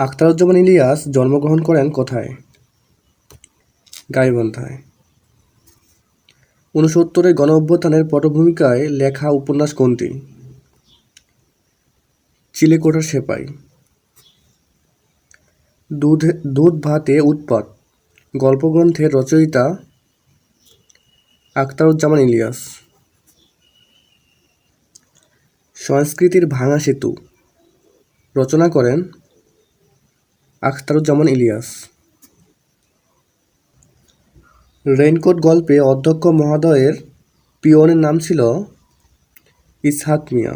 আখতারুজ্জামান ইলিয়াস জন্মগ্রহণ করেন কোথায়? গাইবান্ধায়। ঊনসত্তরের গণ অভ্যুত্থানের পটভূমিকায় লেখা উপন্যাস কোনটি? চিলেকোঠার সেপাই। দুধ দুধ ভাতে উৎপাত। গল্পগ্রন্থের রচয়িতা আখতারুজ্জামান ইলিয়াস। সংস্কৃতির ভাঙা সেতু। রচনা করেন আখতারুজ্জামান ইলিয়াস। রেইনকোট গল্পে অধ্যক্ষ মহোদয়ের পিয়নের নাম ছিল ইসহাক মিয়া।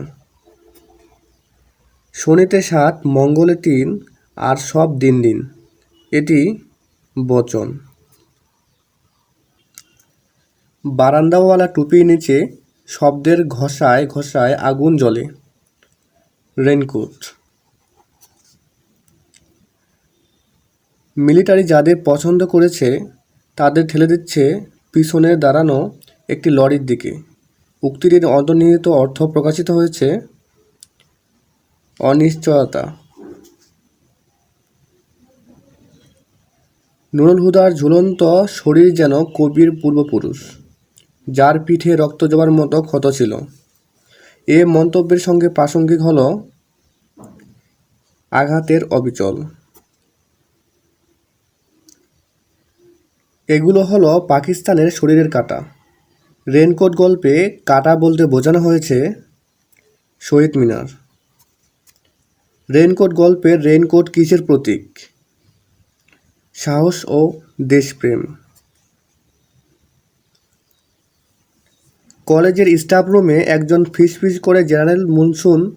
শনিতে সাত, মঙ্গলে তিন, আর সব দিন দিন। এটি বচন। বারান্দাওয়ালা টুপির নিচে শব্দের ঘষায় ঘষায় আগুন জ্বলে। রেনকোট মিলিটারি যাদের পছন্দ করেছে, তাদের ঠেলে দিচ্ছে পিছনে দাঁড়ানো একটি লরির দিকে। উক্তিটির অন্তর্নিহিত অর্থ প্রকাশিত হয়েছে, অনিশ্চয়তা নুরুল হুদার ঝুলন্ত শরীর যেন কবির পূর্বপুরুষ, যার পিঠে রক্ত জবার মতো ক্ষত ছিল। এ মন্তব্যের সঙ্গে প্রাসঙ্গিক হল আঘাতের অবিচল। এগুলো হলো পাকিস্তানের শরীরের কাটা। রেনকোট গল্পে কাটা বলতে বোঝানো হয়েছে শহীদ মিনার। রেনকোট গল্পের রেনকোট কিসের প্রতীক? সাহস ও দেশপ্রেম। কলেজের স্টাফ রুমে একজন ফিসফিস করে জেনারেল মুনসুন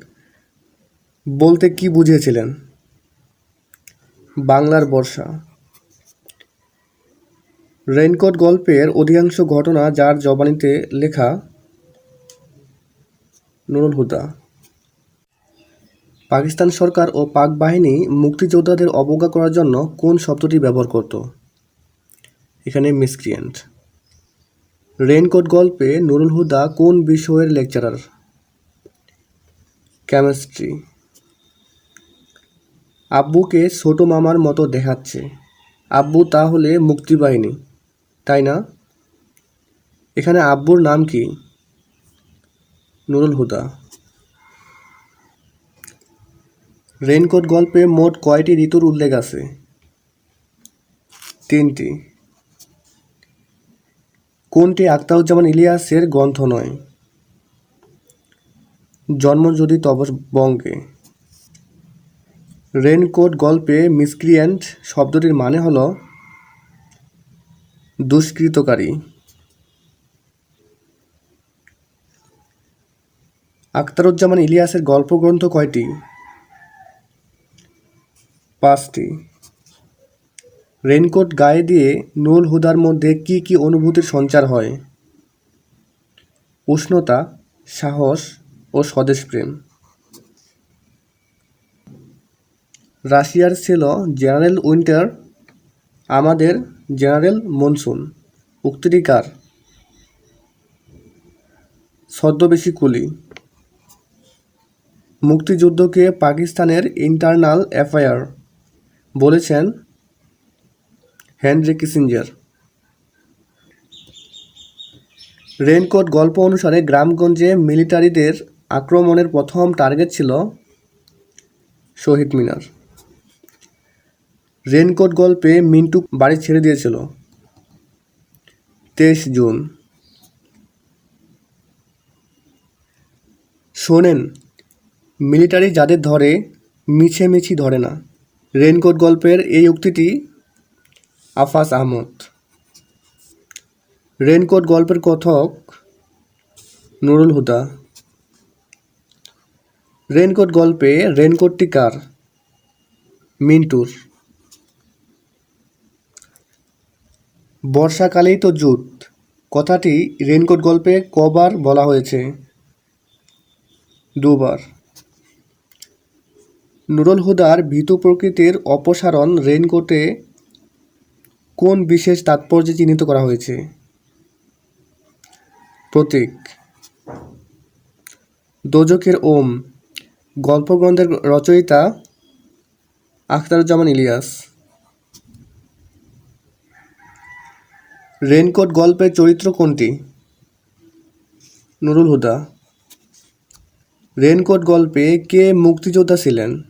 বলতে কি বুঝিয়েছিলেন? বাংলার বর্ষা। রেইনকোট গল্পের অধিকাংশ ঘটনা যার জবানিতে লেখা নুরুল হুদা। পাকিস্তান সরকার ও পাক বাহিনী মুক্তিযোদ্ধাদের অবজ্ঞা করার জন্য কোন শব্দটি ব্যবহার করত? এখানে মিসক্রিয়েন্ট রেইনকোট গল্পে নুরুল হুদা কোন বিষয়ের লেকচারার কেমিস্ট্রি আব্বুকে ছোট মামার মতো দেখাচ্ছে। আব্বু তাহলে মুক্তিবাহিনী। তাই না? এখানে আব্বুর নাম কি? নুরুল হুদা। রেইনকোট গল্পে মোট কয়টি ঋতুর উল্লেখ আছে? তিনটি। কোনটি আখতারুজ্জামান ইলিয়াসের গ্রন্থ নয়? জন্ম যদি তব বঙ্গে। রেনকোট গল্পে মিসক্রিয়েন্ট শব্দটির মানে হল দুষ্কৃতকারী। আখতারুজ্জামান ইলিয়াসের গল্পগ্রন্থ কয়টি? পাঁচটি। রেনকোট গায়ে দিয়ে নুল হুদার মধ্যে কি কি অনুভূতির সঞ্চার হয়? উষ্ণতা, সাহস ও স্বদেশপ্রেম রাশিয়ার ছিল জেনারেল উইন্টার, আমাদের জেনারেল মনসুন, উক্তিটি কার? ছদ্মবেশী কুলি। মুক্তিযুদ্ধকে পাকিস্তানের ইন্টারনাল অ্যাফেয়ার বলেছেন হেনরি কিসিঞ্জার। রেনকোট গল্প অনুসারে গ্রামগঞ্জে মিলিটারিদের আক্রমণের প্রথম টার্গেট ছিল শহীদ মিনার। রেনকোট গল্পে মিন্টু বাড়ি ছেড়ে দিয়েছিল। তেইশ জুন। শোনেন, মিলিটারি যাদের ধরে মিছে মিছি ধরে না। রেনকোট গল্পের এই উক্তিটি আফাস আহমদ। রেনকোট গল্পের কথক নুরুল হুদা। রেনকোট গল্পে রেনকোটটি কার? মিন্টুর। বর্ষাকালেই তো জুত কথাটি রেনকোট গল্পে কবার বলা হয়েছে। দুবার। নুরুল হুদার ভীতু প্রকৃতির অপসারণ রেইনকোটে কোন বিশেষ তাৎপর্যে চিহ্নিত করা হয়েছে? প্রতীক। দোজকের ওম। গল্পগ্রন্থের রচয়িতা আখতারুজ্জামান ইলিয়াস। রেনকোট গল্পের চরিত্র কোনটি? নুরুল হুদা। রেনকোট গল্পে কে মুক্তিযোদ্ধা ছিলেন?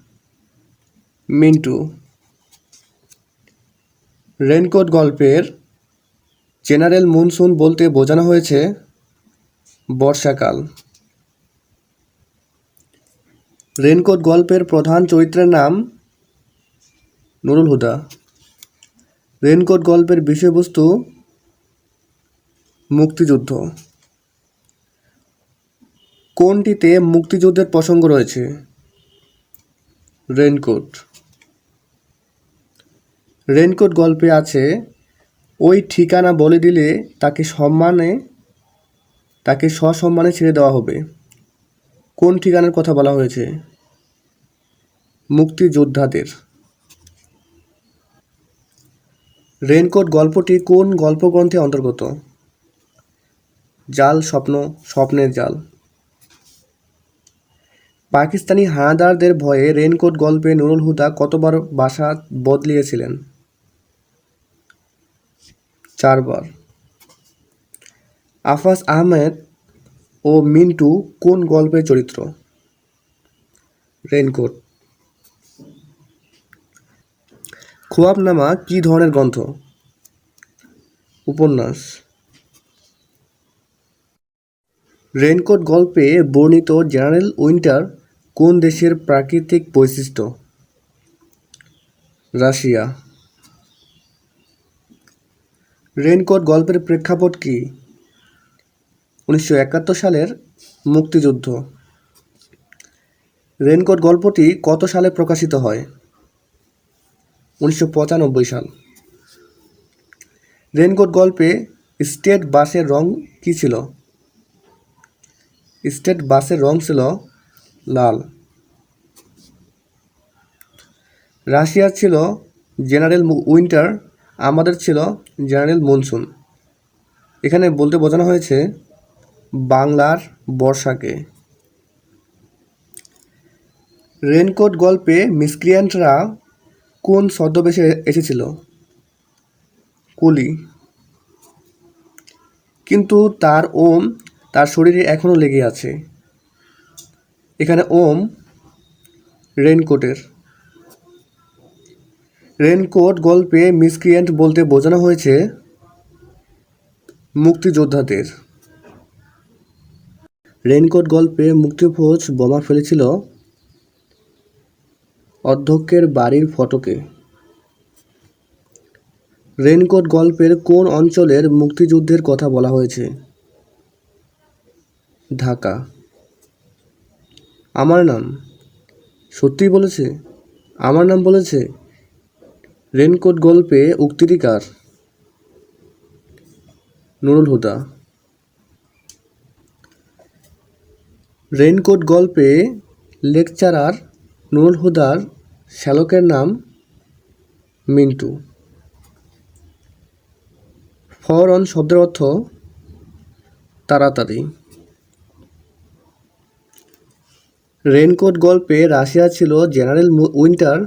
মিন্টু। রেনকোট গল্পের জেনারেল মনসুন বলতে বোঝানো হয়েছে বর্ষাকাল। রেনকোট গল্পের প্রধান চরিত্রের নাম নুরুল হুদা। রেনকোট গল্পের বিষয়বস্তু মুক্তিযুদ্ধ। কোনটিতে মুক্তিযুদ্ধের প্রসঙ্গ রয়েছে? রেনকোট রেনকোট গল্পে আছে, ওই ঠিকানা বলে দিলে তাকে সম্মানে, তাকে সসম্মানে ছেড়ে দেওয়া হবে। কোন ঠিকানার কথা বলা হয়েছে? মুক্তিযোদ্ধাদের। রেনকোট গল্পটি কোন গল্পগ্রন্থে অন্তর্গত? জাল স্বপ্ন, স্বপ্নের জাল। পাকিস্তানি হানাদারদের ভয়ে রেনকোট গল্পে নুরুল হুদা কতবার বাসা বদলিয়েছিলেন? চারবার। আফাস আহমেদ ও মিন্টু কোন গল্পের চরিত্র? রেনকোট খোয়াবনামা কী ধরনের গ্রন্থ? উপন্যাস। রেনকোট গল্পে বর্ণিত জেনারেল উইন্টার কোন দেশের প্রাকৃতিক বৈশিষ্ট্য? রাশিয়া। রেনকোট গল্পের প্রেক্ষাপট কি? উনিশশো একাত্তর সালের মুক্তিযুদ্ধ। রেনকোট গল্পটি কত সালে প্রকাশিত হয়? উনিশশো পঁচানব্বই সাল। রেনকোট গল্পে স্টেট বাসের রং কী ছিল? স্টেট বাসের রং ছিল লাল। রাশিয়ার ছিল জেনারেল উইন্টার, আমাদের ছিল জেনারেল মনসুন। এখানে বলতে বোঝানো হয়েছে বাংলার বর্ষাকে। রেনকোট গল্পে মিসক্রিয়ান্টরা কোন ছদ্মবেশে এসেছিল? কুলি। কিন্তু তার ওম তার শরীরে এখনও লেগে আছে। এখানে ওম রেনকোটের। রেনকোট গল্পে মিসক্রিয়েন্ট বলতে বোঝানো হয়েছে মুক্তিযোদ্ধাদের। রেনকোট গল্পে মুক্তিভোজ বোমা ফেলেছিল অধ্যক্ষের বাড়ির ফটকে। রেনকোট গল্পের কোন অঞ্চলের মুক্তিযুদ্ধের কথা বলা হয়েছে? ঢাকা। আমার নাম, সত্যিই বলেছে? আমার নাম বলেছে, রেনকোট গল্পে উক্তিটি কার? নুরুল হুদা। রেনকোট গল্পে লেকচারার নুরুল হুদার শ্যালকের নাম মিন্টু। ফর অন শব্দের অর্থ তাড়াতাড়ি। রেনকোট গল্পে রাশিয়া ছিল জেনারেল উইন্টার,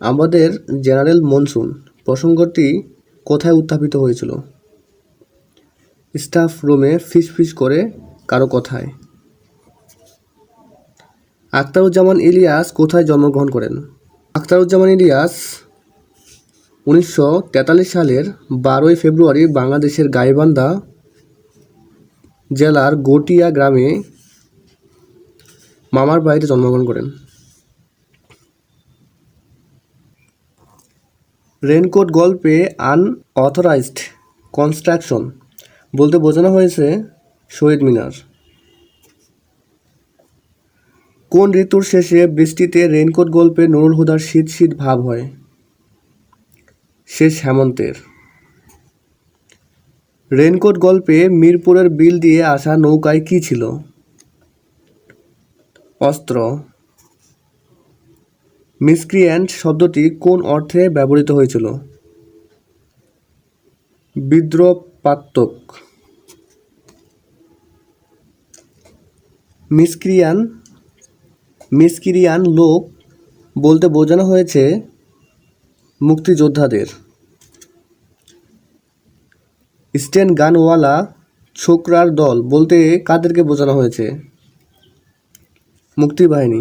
আমাদের জেনারেল মনসুন। প্রসঙ্গটি কোথায় উত্থাপিত হয়েছিল? স্টাফ রুমে ফিস ফিস করে কারও কথায়। আখতারুজ্জামান ইলিয়াস কোথায় জন্মগ্রহণ করেন? আখতারুজ্জামান ইলিয়াস উনিশশো তেতাল্লিশ সালের বারোই ফেব্রুয়ারি বাংলাদেশের গাইবান্ধা জেলার গটিয়া গ্রামে মামার বাড়িতে জন্মগ্রহণ করেন। রেনকোট গল্পে আনঅথরাইজড কনস্ট্রাকশন বলতে বোঝানো হয়েছে শহীদ মিনার। কোন ঋতুর শেষে বৃষ্টিতে রেনকোট গল্পে নুরুল হুদার শীত শীত ভাব হয়? শেষ হেমন্তের। রেনকোট গল্পে মিরপুরের বিল দিয়ে আসা নৌকায় কী ছিল? অস্ত্র। মিসক্রিয়ান্ট শব্দটি কোন অর্থে ব্যবহৃত হয়েছিল? বিদ্রোপাত্মক মিসক্রিয়ান মিসক্রিয়ান লোক বলতে বোঝানো হয়েছে মুক্তিযোদ্ধাদের। স্টেন গানওয়ালা ছোকরার দল বলতে কাদেরকে বোঝানো হয়েছে? মুক্তিবাহিনী